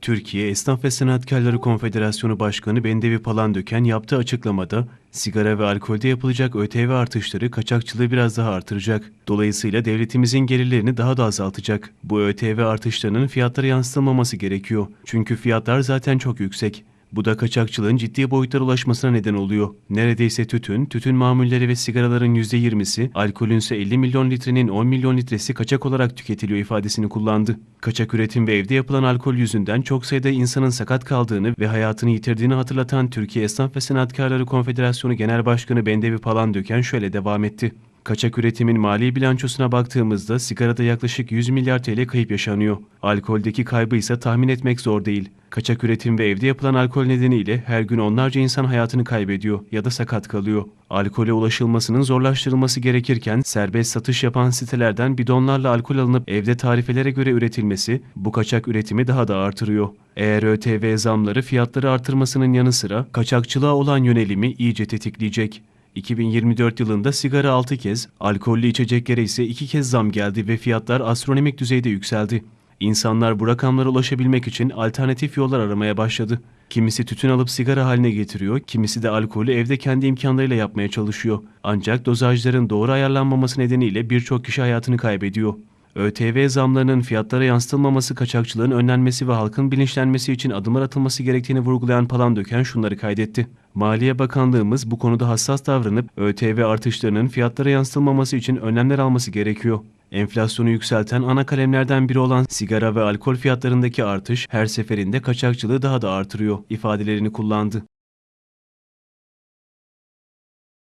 Türkiye Esnaf ve Sanatkarları Konfederasyonu Başkanı Bendevi Palandöken yaptığı açıklamada sigara ve alkolde yapılacak ÖTV artışları kaçakçılığı biraz daha artıracak. Dolayısıyla devletimizin gelirlerini daha da azaltacak. Bu ÖTV artışlarının fiyatlara yansıtılmaması gerekiyor. Çünkü fiyatlar zaten çok yüksek. Bu da kaçakçılığın ciddi boyutlara ulaşmasına neden oluyor. Neredeyse tütün, tütün mamulleri ve sigaraların %20'si, alkolün ise 50 milyon litrenin 10 milyon litresi kaçak olarak tüketiliyor ifadesini kullandı. Kaçak üretim ve evde yapılan alkol yüzünden çok sayıda insanın sakat kaldığını ve hayatını yitirdiğini hatırlatan Türkiye Esnaf ve Sanatkarları Konfederasyonu Genel Başkanı Bendevi Palandöken şöyle devam etti. Kaçak üretimin mali bilançosuna baktığımızda sigarada yaklaşık 100 milyar TL kayıp yaşanıyor. Alkoldeki kaybı ise tahmin etmek zor değil. Kaçak üretim ve evde yapılan alkol nedeniyle her gün onlarca insan hayatını kaybediyor ya da sakat kalıyor. Alkole ulaşılmasının zorlaştırılması gerekirken serbest satış yapan sitelerden bidonlarla alkol alınıp evde tarifelere göre üretilmesi bu kaçak üretimi daha da artırıyor. Eğer ÖTV zamları fiyatları artırmasının yanı sıra kaçakçılığa olan yönelimi iyice tetikleyecek. 2024 yılında sigara 6 kez, alkollü içeceklere ise 2 kez zam geldi ve fiyatlar astronomik düzeyde yükseldi. İnsanlar bu rakamlara ulaşabilmek için alternatif yollar aramaya başladı. Kimisi tütün alıp sigara haline getiriyor, kimisi de alkolü evde kendi imkanlarıyla yapmaya çalışıyor. Ancak dozajların doğru ayarlanmaması nedeniyle birçok kişi hayatını kaybediyor. ÖTV zamlarının fiyatlara yansıtılmaması, kaçakçılığın önlenmesi ve halkın bilinçlenmesi için adımlar atılması gerektiğini vurgulayan Palandöken şunları kaydetti. Maliye Bakanlığımız bu konuda hassas davranıp ÖTV artışlarının fiyatlara yansıtılmaması için önlemler alması gerekiyor. Enflasyonu yükselten ana kalemlerden biri olan sigara ve alkol fiyatlarındaki artış her seferinde kaçakçılığı daha da artırıyor ifadelerini kullandı.